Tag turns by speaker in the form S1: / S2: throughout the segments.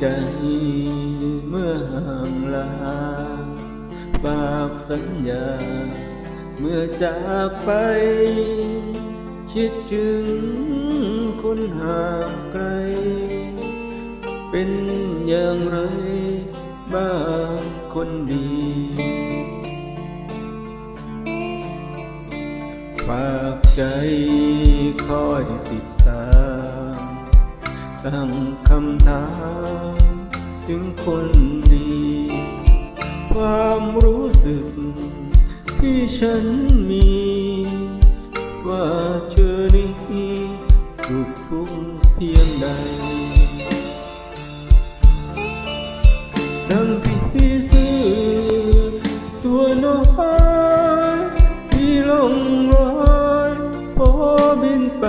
S1: ใจเมื่อห่างลาฝากสัญญา เมื่อจากไป คิดถึงคนห่างไกล เป็นอย่างไรบ้างคนดีฝากใจคอยติดตาม ตั้งคำถามถึงคนดี ความรู้สึกที่ฉันมี ว่าเธอนี้สุขทุกเพียงใด ดังพี่ซื้อตัวน้อยที่ลงลอยพอบินไป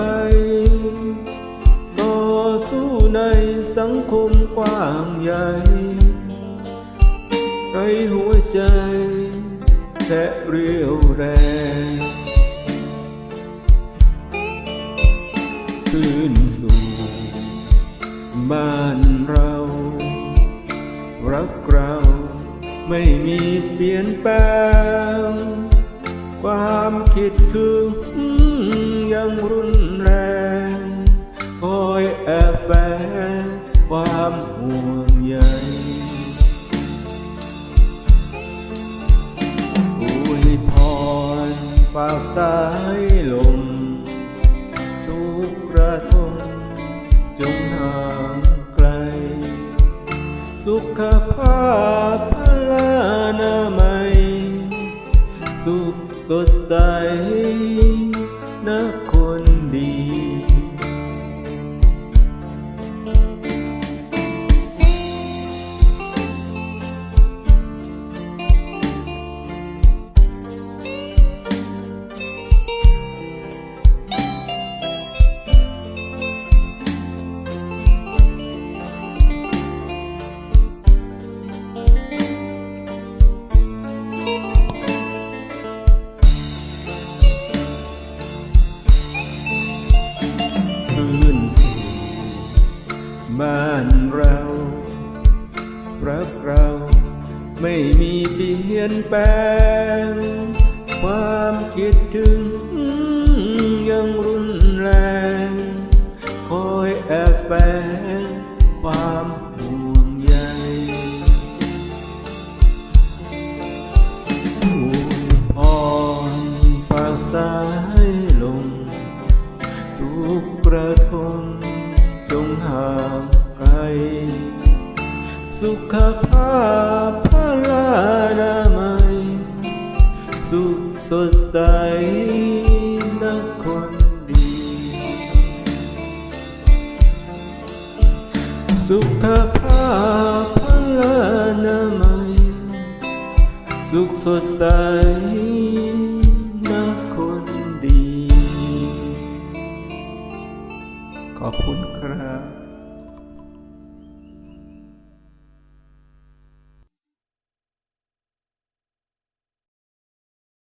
S1: สังคมกว้างใหญ่ในหัวใจแค่เรียวแรงคืนสู่บ้านเรา รักเราไม่มีเปลี่ยนแปลง ความคิดถึงยังรุนแรง คอยแอบแฝง ความห่วงใยอวยพรฝากสายลม ทุกกระทงจงห่างไกล สุขภาพพลานามัย สุขสดใส บ้านเรา รักเราไม่มีเปลี่ยนแปลง ความคิดถึงยังรุนแรง คอยแอบแฝงความห่วงใยอวยพรฝากสายลมทุกกระ สุขภาพพลานามัย สุขสดใสนะคนดี สุขภาพพลานามัย สุขสดใสนะคนดี ขอบคุณครับ